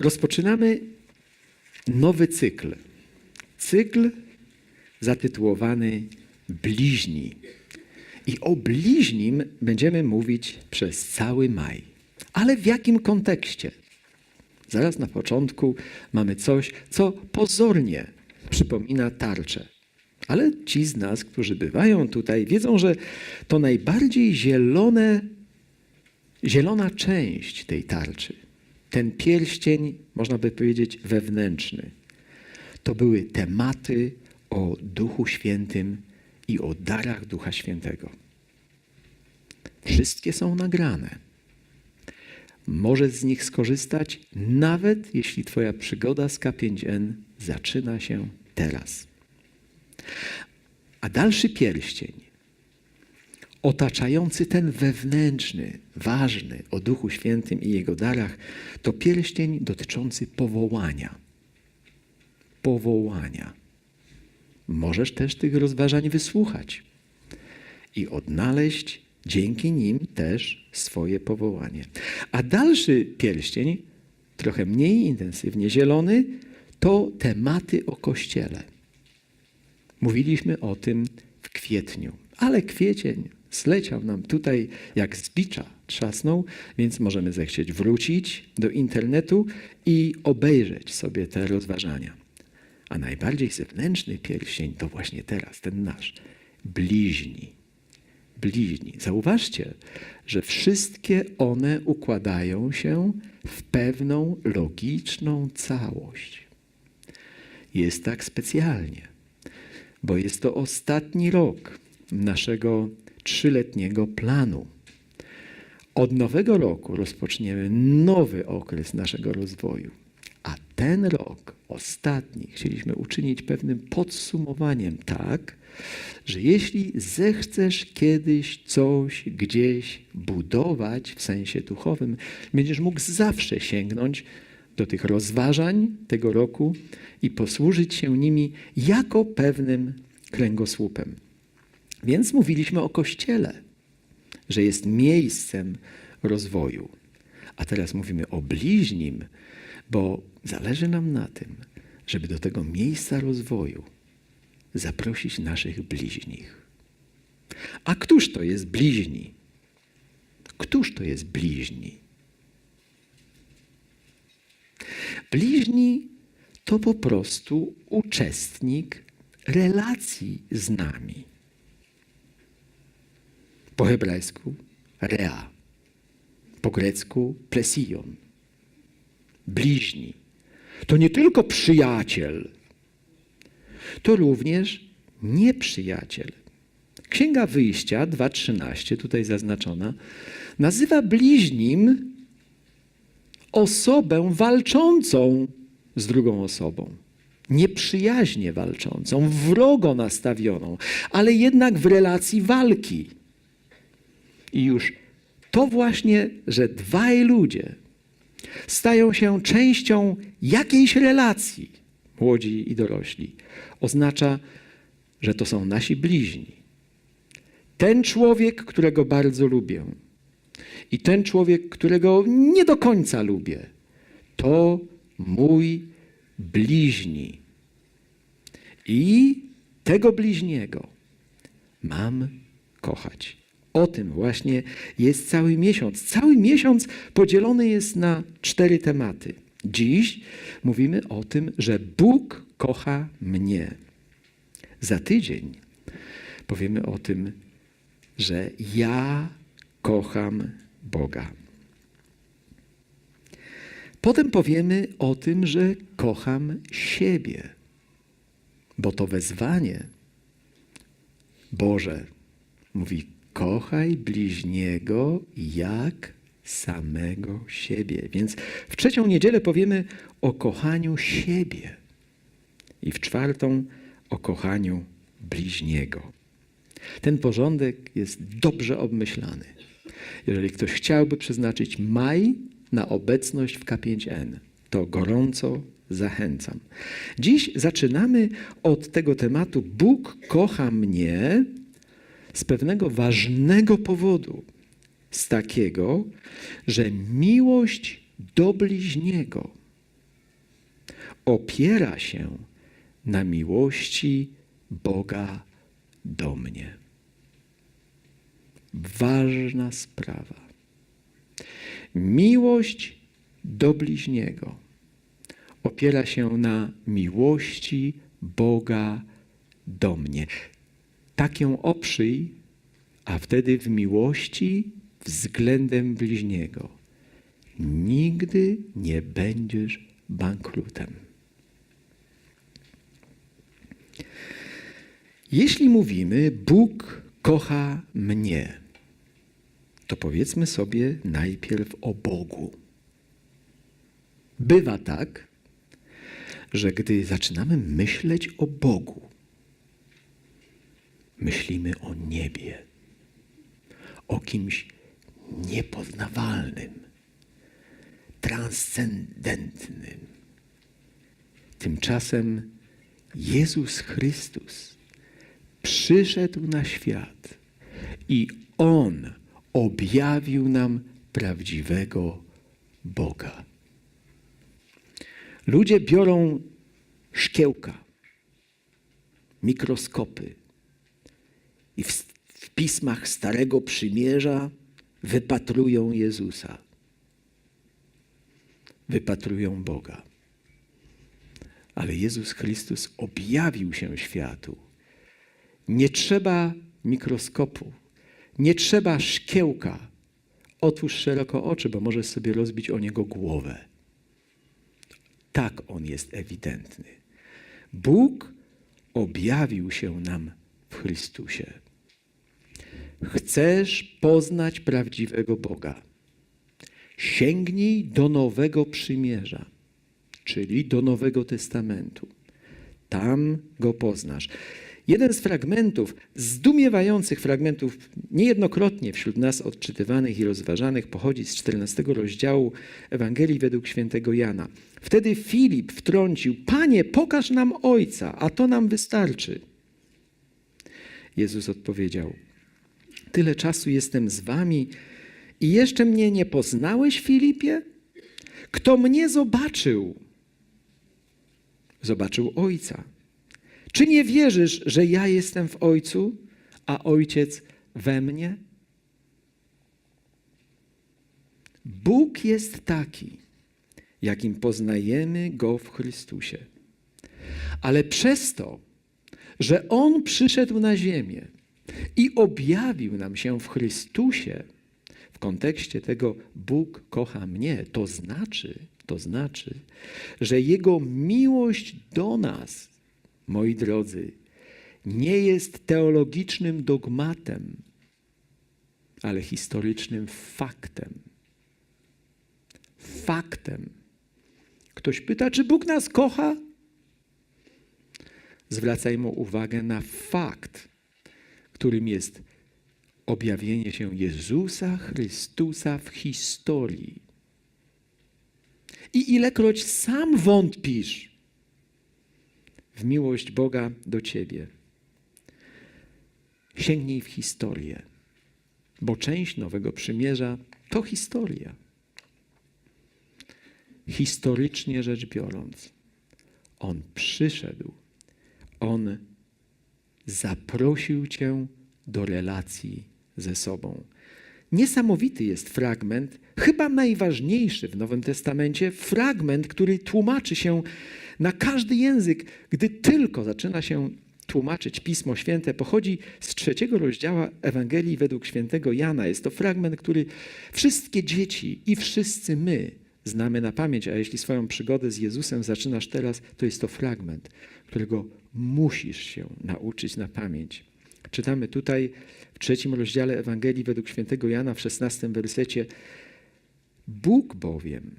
rozpoczynamy nowy cykl. Cykl zatytułowany Bliźni. I o bliźnim będziemy mówić przez cały maj. Ale w jakim kontekście? Zaraz na początku mamy coś, co pozornie przypomina tarczę. Ale ci z nas, którzy bywają tutaj, wiedzą, że to najbardziej zielone, zielona część tej tarczy. Ten pierścień, można by powiedzieć, wewnętrzny. To były tematy o Duchu Świętym i o darach Ducha Świętego. Wszystkie są nagrane. Możesz z nich skorzystać, nawet jeśli Twoja przygoda z K5N zaczyna się teraz. A dalszy pierścień, otaczający ten wewnętrzny, ważny o Duchu Świętym i Jego darach, to pierścień dotyczący powołania. Powołania. Możesz też tych rozważań wysłuchać i odnaleźć dzięki nim też swoje powołanie. A dalszy pierścień, trochę mniej intensywnie zielony, to tematy o Kościele. Mówiliśmy o tym w kwietniu, ale kwiecień zleciał nam tutaj jak z bicza trzasnął, więc możemy zechcieć wrócić do internetu i obejrzeć sobie te rozważania. A najbardziej zewnętrzny pierścień to właśnie teraz, ten nasz, bliźni. Bliźni. Zauważcie, że wszystkie one układają się w pewną logiczną całość. Jest tak specjalnie, bo jest to ostatni rok naszego trzyletniego planu. Od nowego roku rozpoczniemy nowy okres naszego rozwoju. A ten rok, ostatni, chcieliśmy uczynić pewnym podsumowaniem, tak, że jeśli zechcesz kiedyś coś gdzieś budować w sensie duchowym, będziesz mógł zawsze sięgnąć do tych rozważań tego roku i posłużyć się nimi jako pewnym kręgosłupem. Więc mówiliśmy o Kościele, że jest miejscem rozwoju. A teraz mówimy o bliźnim, bo zależy nam na tym, żeby do tego miejsca rozwoju zaprosić naszych bliźnich. A któż to jest bliźni? Któż to jest bliźni? Bliźni to po prostu uczestnik relacji z nami. Po hebrajsku rea, po grecku plesion. Bliźni. To nie tylko przyjaciel, to również nieprzyjaciel. Księga Wyjścia 2.13, tutaj zaznaczona, nazywa bliźnim osobę walczącą z drugą osobą. Nieprzyjaźnie walczącą, wrogo nastawioną, ale jednak w relacji walki. I już to właśnie, że dwaj ludzie stają się częścią jakiejś relacji, młodzi i dorośli, oznacza, że to są nasi bliźni. Ten człowiek, którego bardzo lubię, i ten człowiek, którego nie do końca lubię, to mój bliźni. I tego bliźniego mam kochać. O tym właśnie jest cały miesiąc. Cały miesiąc podzielony jest na cztery tematy. Dziś mówimy o tym, że Bóg kocha mnie. Za tydzień powiemy o tym, że ja kocham Boga. Potem powiemy o tym, że kocham siebie, bo to wezwanie Boże mówi: kochaj bliźniego jak samego siebie. Więc w trzecią niedzielę powiemy o kochaniu siebie i w czwartą o kochaniu bliźniego. Ten porządek jest dobrze obmyślany. Jeżeli ktoś chciałby przeznaczyć maj na obecność w K5N, to gorąco zachęcam. Dziś zaczynamy od tego tematu Bóg kocha mnie z pewnego ważnego powodu. Z takiego, że miłość do bliźniego opiera się na miłości Boga do mnie. Ważna sprawa. Miłość do bliźniego opiera się na miłości Boga do mnie. Tak ją oprzyj, a wtedy w miłości względem bliźniego nigdy nie będziesz bankrutem. Jeśli mówimy, Bóg kocha mnie, to powiedzmy sobie najpierw o Bogu. Bywa tak, że gdy zaczynamy myśleć o Bogu, myślimy o niebie, o kimś niepoznawalnym, transcendentnym. Tymczasem Jezus Chrystus przyszedł na świat i On objawił nam prawdziwego Boga. Ludzie biorą szkiełka, mikroskopy i w, w pismach Starego Przymierza wypatrują Jezusa, wypatrują Boga. Ale Jezus Chrystus objawił się światu. Nie trzeba mikroskopu, nie trzeba szkiełka. Otwórz szeroko oczy, bo możesz sobie rozbić o niego głowę. Tak on jest ewidentny. Bóg objawił się nam w Chrystusie. Chcesz poznać prawdziwego Boga? Sięgnij do Nowego Przymierza, czyli do Nowego Testamentu. Tam go poznasz. Jeden z fragmentów, zdumiewających fragmentów, niejednokrotnie wśród nas odczytywanych i rozważanych, pochodzi z 14 rozdziału Ewangelii według świętego Jana. Wtedy Filip wtrącił: Panie, pokaż nam Ojca, a to nam wystarczy. Jezus odpowiedział: Tyle czasu jestem z wami i jeszcze mnie nie poznałeś, Filipie? Kto mnie zobaczył, zobaczył Ojca. Czy nie wierzysz, że ja jestem w Ojcu, a Ojciec we mnie? Bóg jest taki, jakim poznajemy Go w Chrystusie. Ale przez to, że On przyszedł na ziemię i objawił nam się w Chrystusie, w kontekście tego Bóg kocha mnie, to znaczy, to znaczy, że Jego miłość do nas moi drodzy, nie jest teologicznym dogmatem, ale historycznym faktem. Faktem. Ktoś pyta, czy Bóg nas kocha? Zwracajmy uwagę na fakt, którym jest objawienie się Jezusa Chrystusa w historii. I ilekroć sam wątpisz, w miłość Boga do ciebie. Sięgnij w historię, bo część Nowego Przymierza to historia. Historycznie rzecz biorąc, On przyszedł, On zaprosił Cię do relacji ze sobą. Niesamowity jest fragment, chyba najważniejszy w Nowym Testamencie, fragment, który tłumaczy się na każdy język, gdy tylko zaczyna się tłumaczyć Pismo Święte, pochodzi z trzeciego rozdziału Ewangelii według świętego Jana. Jest to fragment, który wszystkie dzieci i wszyscy my znamy na pamięć, a jeśli swoją przygodę z Jezusem zaczynasz teraz, to jest to fragment, którego musisz się nauczyć na pamięć. Czytamy tutaj w trzecim rozdziale Ewangelii według świętego Jana w szesnastym wersecie. Bóg bowiem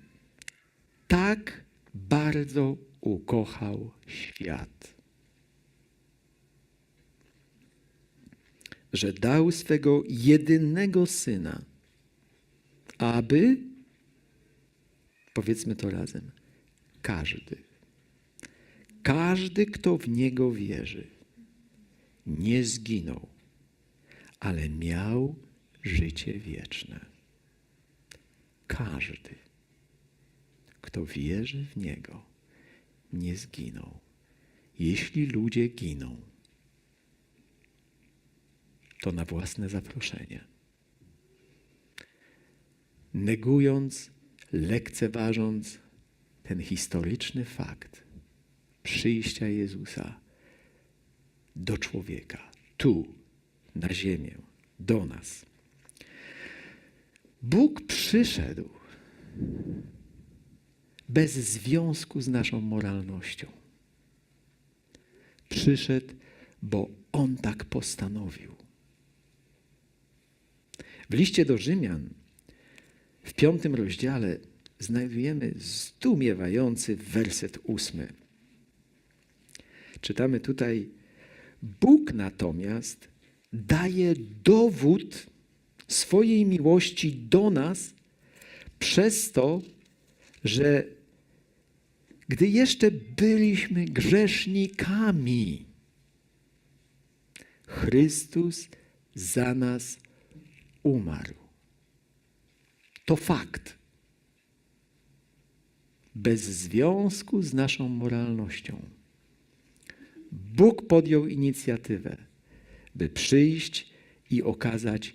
tak bardzo ukochał świat, że dał swego jedynego syna, aby, powiedzmy to razem, każdy, każdy, kto w niego wierzy, nie zginął, ale miał życie wieczne. Każdy, kto wierzy w niego, nie zginą. Jeśli ludzie giną, to na własne zaproszenie. Negując, lekceważąc ten historyczny fakt przyjścia Jezusa do człowieka, tu, na ziemię, do nas. Bóg przyszedł bez związku z naszą moralnością. Przyszedł, bo On tak postanowił. W liście do Rzymian, w piątym rozdziale, znajdujemy zdumiewający werset ósmy. Czytamy tutaj: Bóg natomiast daje dowód swojej miłości do nas przez to, że gdy jeszcze byliśmy grzesznikami, Chrystus za nas umarł. To fakt. Bez związku z naszą moralnością. Bóg podjął inicjatywę, by przyjść i okazać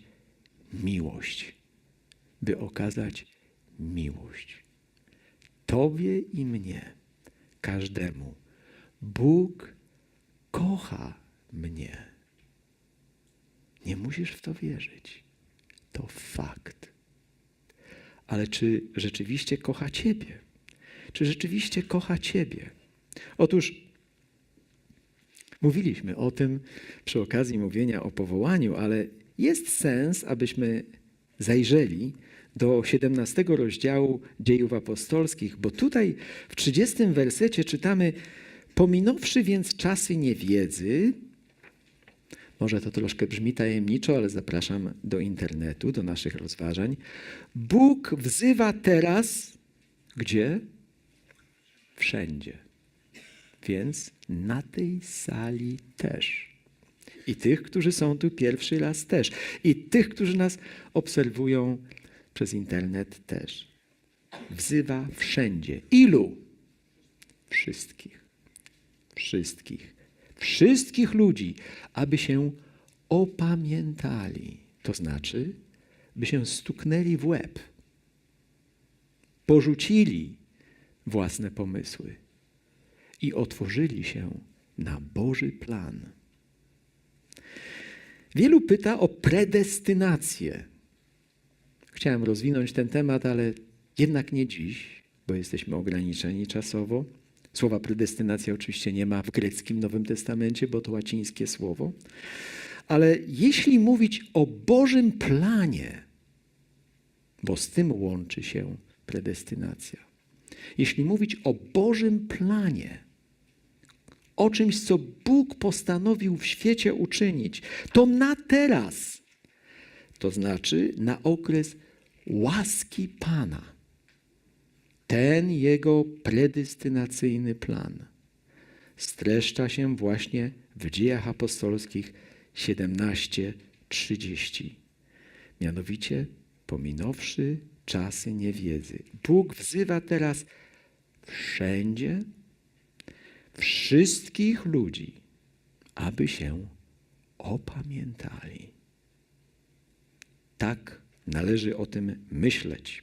miłość. By okazać miłość. Tobie i mnie, każdemu. Bóg kocha mnie. Nie musisz w to wierzyć. To fakt. Ale czy rzeczywiście kocha Ciebie? Czy rzeczywiście kocha Ciebie? Otóż mówiliśmy o tym przy okazji mówienia o powołaniu, ale jest sens, abyśmy zajrzeli do 17 rozdziału dziejów apostolskich, bo tutaj w 30 wersecie czytamy: Pominąwszy więc czasy niewiedzy, może to troszkę brzmi tajemniczo, ale zapraszam do internetu, do naszych rozważań. Bóg wzywa teraz gdzie? Wszędzie. Więc na tej sali też. I tych, którzy są tu pierwszy raz też. I tych, którzy nas obserwują przez internet też. Wzywa wszędzie. Ilu? Wszystkich. Wszystkich. Wszystkich ludzi, aby się opamiętali. To znaczy, by się stuknęli w łeb. Porzucili własne pomysły i otworzyli się na Boży plan. Wielu pyta o predestynację. Chciałem rozwinąć ten temat, ale jednak nie dziś, bo jesteśmy ograniczeni czasowo. Słowa predestynacja oczywiście nie ma w greckim Nowym Testamencie, bo to łacińskie słowo. Ale jeśli mówić o Bożym planie, bo z tym łączy się predestynacja. Jeśli mówić o Bożym planie, o czymś, co Bóg postanowił w świecie uczynić, to na teraz, to znaczy na okres łaski Pana. Ten jego predestynacyjny plan streszcza się właśnie w dziejach apostolskich 17:30. Mianowicie, pominąwszy czasy niewiedzy, Bóg wzywa teraz wszędzie wszystkich ludzi, aby się opamiętali. Tak należy o tym myśleć.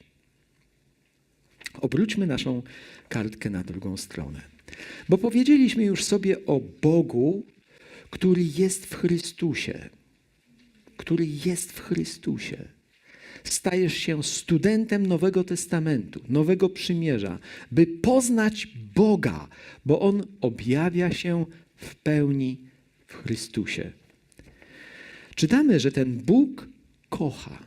Obróćmy naszą kartkę na drugą stronę. Bo powiedzieliśmy już sobie o Bogu, który jest w Chrystusie. Który jest w Chrystusie. Stajesz się studentem Nowego Testamentu, Nowego Przymierza, by poznać Boga, bo On objawia się w pełni w Chrystusie. Czytamy, że ten Bóg kocha.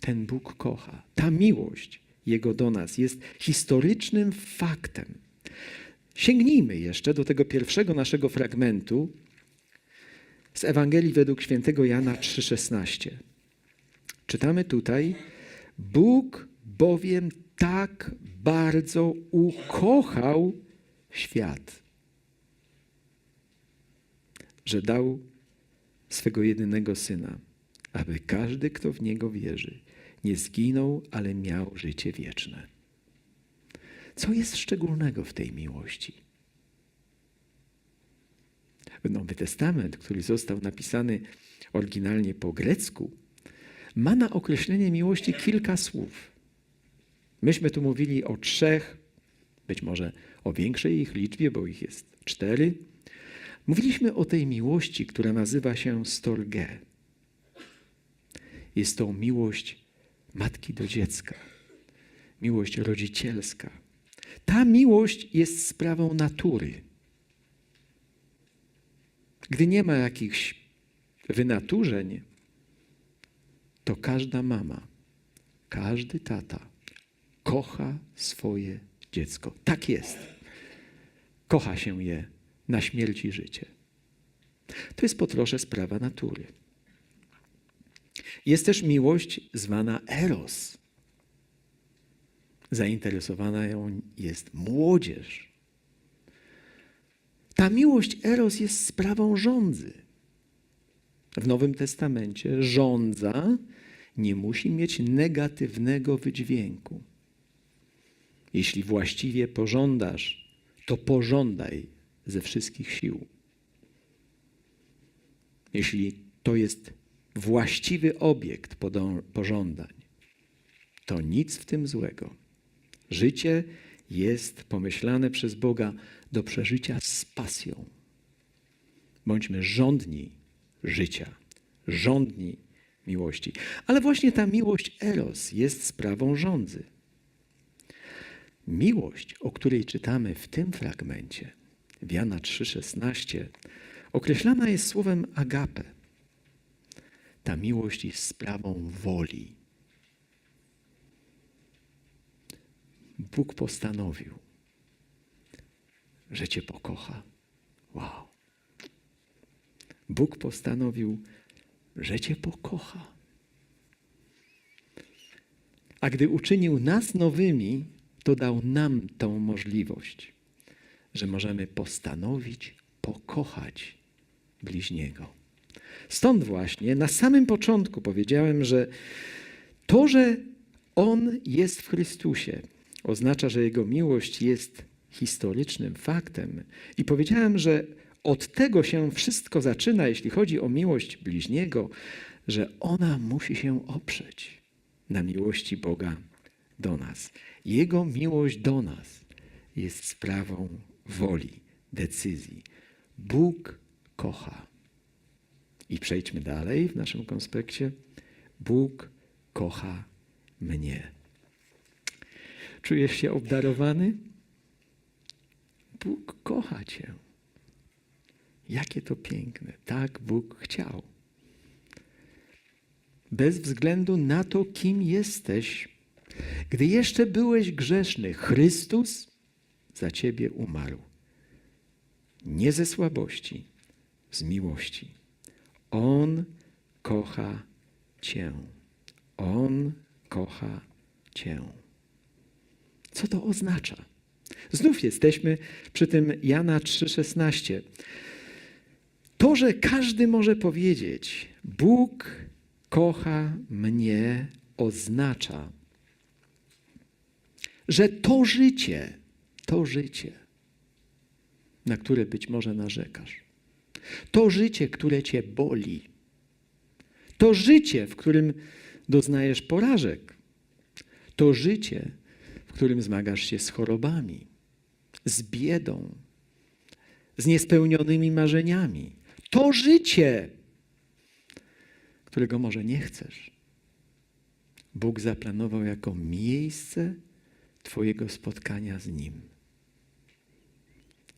Ten Bóg kocha. Ta miłość Jego do nas jest historycznym faktem. Sięgnijmy jeszcze do tego pierwszego naszego fragmentu z Ewangelii według świętego Jana 3,16. Czytamy tutaj: Bóg bowiem tak bardzo ukochał świat, że dał swego jedynego syna, aby każdy, kto w niego wierzy, nie zginął, ale miał życie wieczne. Co jest szczególnego w tej miłości? Nowy Testament, który został napisany oryginalnie po grecku, ma na określenie miłości kilka słów. Myśmy tu mówili o trzech, być może o większej ich liczbie, bo ich jest cztery. Mówiliśmy o tej miłości, która nazywa się storge. Jest to miłość matki do dziecka, miłość rodzicielska. Ta miłość jest sprawą natury. Gdy nie ma jakichś wynaturzeń, to każda mama, każdy tata kocha swoje dziecko. Tak jest. Kocha się je na śmierć i życie. To jest po trosze sprawa natury. Jest też miłość zwana eros. Zainteresowana ją jest młodzież. Ta miłość eros jest sprawą żądzy. W Nowym Testamencie żądza nie musi mieć negatywnego wydźwięku. Jeśli właściwie pożądasz, to pożądaj ze wszystkich sił. Jeśli to jest właściwy obiekt pożądań, to nic w tym złego. Życie jest pomyślane przez Boga do przeżycia z pasją. Bądźmy żądni życia, żądni miłości. Ale właśnie ta miłość eros jest sprawą żądzy. Miłość, o której czytamy w tym fragmencie, w Jana 3,16, określana jest słowem agape. Ta miłość jest sprawą woli. Bóg postanowił, że Cię pokocha. Wow. Bóg postanowił, że Cię pokocha. A gdy uczynił nas nowymi, to dał nam tą możliwość, że możemy postanowić pokochać bliźniego. Stąd właśnie na samym początku powiedziałem, że to, że On jest w Chrystusie, oznacza, że Jego miłość jest historycznym faktem. I powiedziałem, że od tego się wszystko zaczyna, jeśli chodzi o miłość bliźniego, że ona musi się oprzeć na miłości Boga do nas. Jego miłość do nas jest sprawą woli, decyzji. Bóg kocha. I przejdźmy dalej w naszym konspekcie. Bóg kocha mnie. Czujesz się obdarowany? Bóg kocha cię. Jakie to piękne. Tak Bóg chciał. Bez względu na to, kim jesteś, gdy jeszcze byłeś grzeszny, Chrystus za ciebie umarł. Nie ze słabości, z miłości. On kocha cię. On kocha cię. Co to oznacza? Znów jesteśmy przy tym Jana 3,16. To, że każdy może powiedzieć, Bóg kocha mnie, oznacza, że to życie, to życie, na które być może narzekasz, to życie, które cię boli, to życie, w którym doznajesz porażek, to życie, w którym zmagasz się z chorobami, z biedą, z niespełnionymi marzeniami. To życie, którego może nie chcesz. Bóg zaplanował jako miejsce Twojego spotkania z Nim.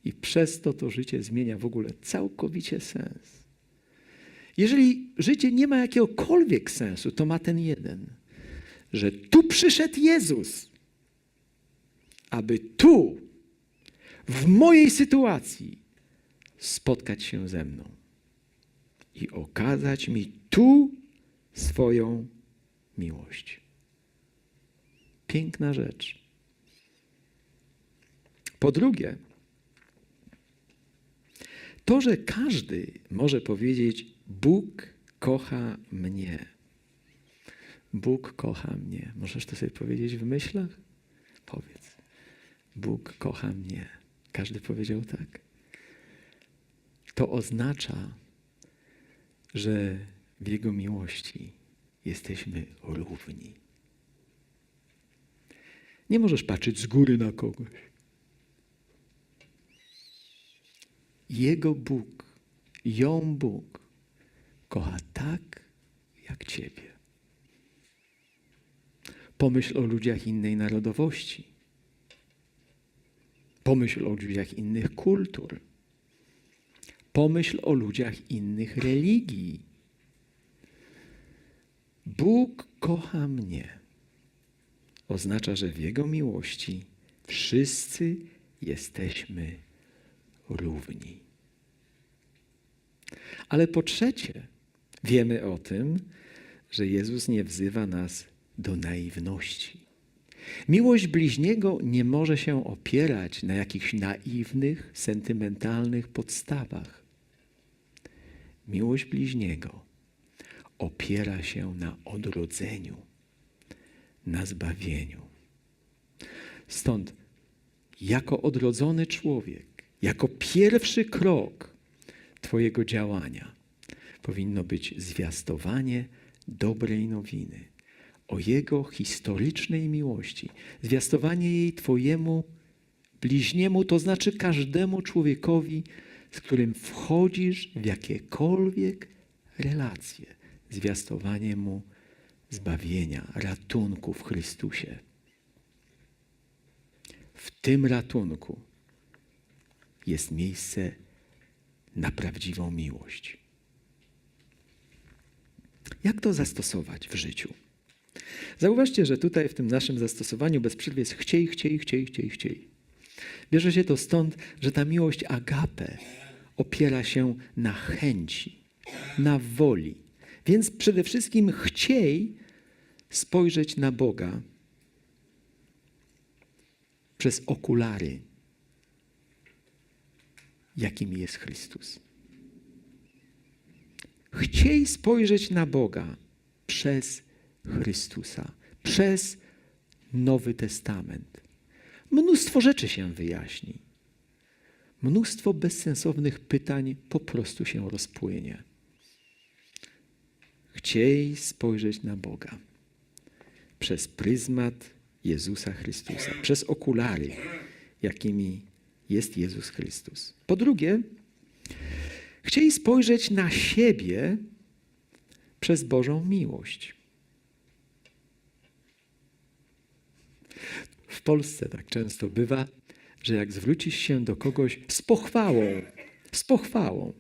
I przez to to życie zmienia w ogóle całkowicie sens. Jeżeli życie nie ma jakiegokolwiek sensu, to ma ten jeden, że tu przyszedł Jezus, aby tu, w mojej sytuacji, spotkać się ze mną i okazać mi tu swoją miłość. Piękna rzecz. Po drugie, to, że każdy może powiedzieć: Bóg kocha mnie. Bóg kocha mnie. Możesz to sobie powiedzieć w myślach? Powiedz. Bóg kocha mnie. Każdy powiedział tak. To oznacza, że w Jego miłości jesteśmy równi. Nie możesz patrzeć z góry na kogoś. Jego Bóg, ją Bóg kocha tak, jak Ciebie. Pomyśl o ludziach innej narodowości. Pomyśl o ludziach innych kultur. Pomyśl o ludziach innych religii. Bóg kocha mnie. Oznacza, że w Jego miłości wszyscy jesteśmy równi. Ale po trzecie, wiemy o tym, że Jezus nie wzywa nas do naiwności. Miłość bliźniego nie może się opierać na jakichś naiwnych, sentymentalnych podstawach. Miłość bliźniego opiera się na odrodzeniu, na zbawieniu. Stąd, jako odrodzony człowiek, jako pierwszy krok Twojego działania powinno być zwiastowanie dobrej nowiny o Jego historycznej miłości, zwiastowanie jej Twojemu bliźniemu, to znaczy każdemu człowiekowi, z którym wchodzisz w jakiekolwiek relacje, zwiastowanie mu zbawienia, ratunku w Chrystusie. W tym ratunku jest miejsce na prawdziwą miłość. Jak to zastosować w życiu? Zauważcie, że tutaj w tym naszym zastosowaniu bez przerwy jest chciej, chciej, chciej, chciej, chciej. Bierze się to stąd, że ta miłość agape opiera się na chęci, na woli. Więc przede wszystkim chciej spojrzeć na Boga przez okulary, jakimi jest Chrystus. Chciej spojrzeć na Boga przez Chrystusa, przez Nowy Testament. Mnóstwo rzeczy się wyjaśni. Mnóstwo bezsensownych pytań po prostu się rozpłynie. Chciej spojrzeć na Boga przez pryzmat Jezusa Chrystusa, przez okulary, jakimi jest Jezus Chrystus. Po drugie, chcieli spojrzeć na siebie przez Bożą miłość. W Polsce tak często bywa, że jak zwrócisz się do kogoś z pochwałą, z pochwałą,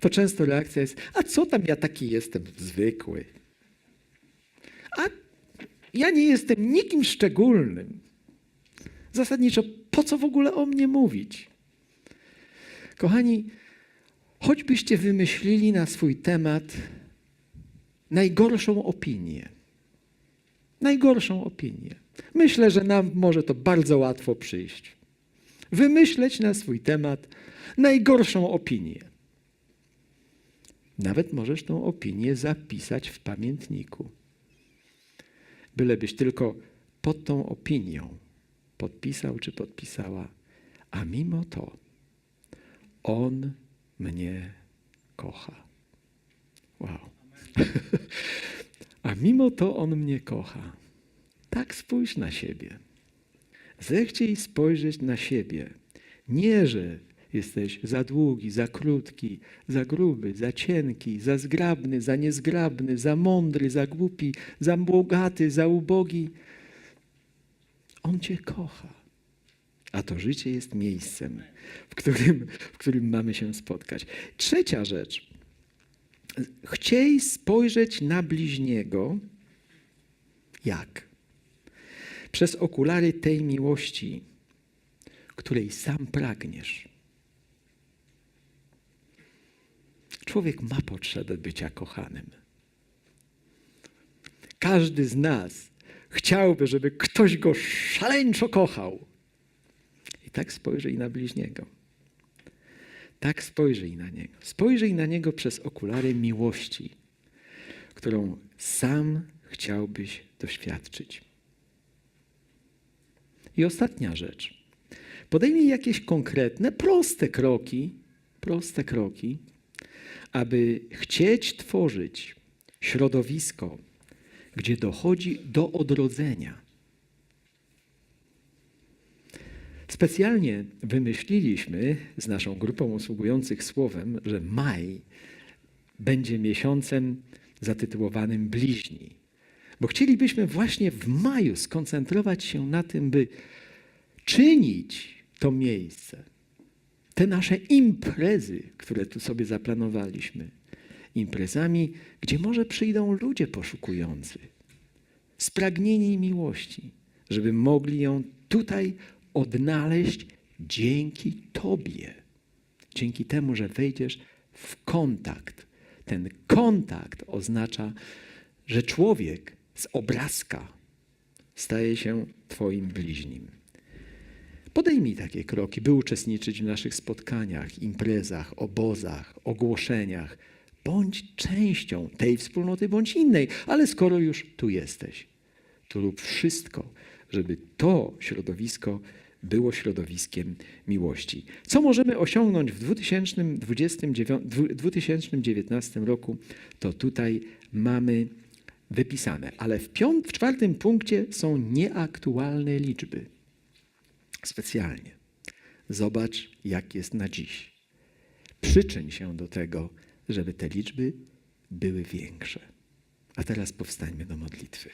to często reakcja jest: A co tam ja taki jestem zwykły? A ja nie jestem nikim szczególnym. Zasadniczo, po co w ogóle o mnie mówić? Kochani, choćbyście wymyślili na swój temat najgorszą opinię, najgorszą opinię, myślę, że nam może to bardzo łatwo przyjść. Wymyśleć na swój temat najgorszą opinię. Nawet możesz tą opinię zapisać w pamiętniku. Bylebyś tylko pod tą opinią podpisał czy podpisała, a mimo to On mnie kocha. Wow. a mimo to On mnie kocha. Tak spójrz na siebie. Zechciej spojrzeć na siebie. Nie, że jesteś za długi, za krótki, za gruby, za cienki, za zgrabny, za niezgrabny, za mądry, za głupi, za bogaty, za ubogi. On Cię kocha. A to życie jest miejscem, w którym, w którym mamy się spotkać. Trzecia rzecz. Chciej spojrzeć na bliźniego. Jak? Przez okulary tej miłości, której sam pragniesz. Człowiek ma potrzebę bycia kochanym. Każdy z nas chciałby, żeby ktoś go szaleńczo kochał. I tak spojrzyj na bliźniego. Tak spojrzyj na niego. Spojrzyj na niego przez okulary miłości, którą sam chciałbyś doświadczyć. I ostatnia rzecz. Podejmij jakieś konkretne, proste kroki, proste kroki, aby chcieć tworzyć środowisko, gdzie dochodzi do odrodzenia. Specjalnie wymyśliliśmy z naszą grupą usługujących słowem, że maj będzie miesiącem zatytułowanym Bliźni. Bo chcielibyśmy właśnie w maju skoncentrować się na tym, by czynić to miejsce, te nasze imprezy, które tu sobie zaplanowaliśmy, imprezami, gdzie może przyjdą ludzie poszukujący, spragnieni miłości, żeby mogli ją tutaj odnaleźć dzięki Tobie. Dzięki temu, że wejdziesz w kontakt. Ten kontakt oznacza, że człowiek z obrazka staje się Twoim bliźnim. Podejmij takie kroki, by uczestniczyć w naszych spotkaniach, imprezach, obozach, ogłoszeniach. Bądź częścią tej wspólnoty, bądź innej, ale skoro już tu jesteś, to rób wszystko, żeby to środowisko było środowiskiem miłości. Co możemy osiągnąć w 2029, 2019 roku, to tutaj mamy wypisane, ale w, piąt, w czwartym punkcie są nieaktualne liczby. Specjalnie. Zobacz, jak jest na dziś. Przyczyń się do tego, żeby te liczby były większe. A teraz powstańmy do modlitwy.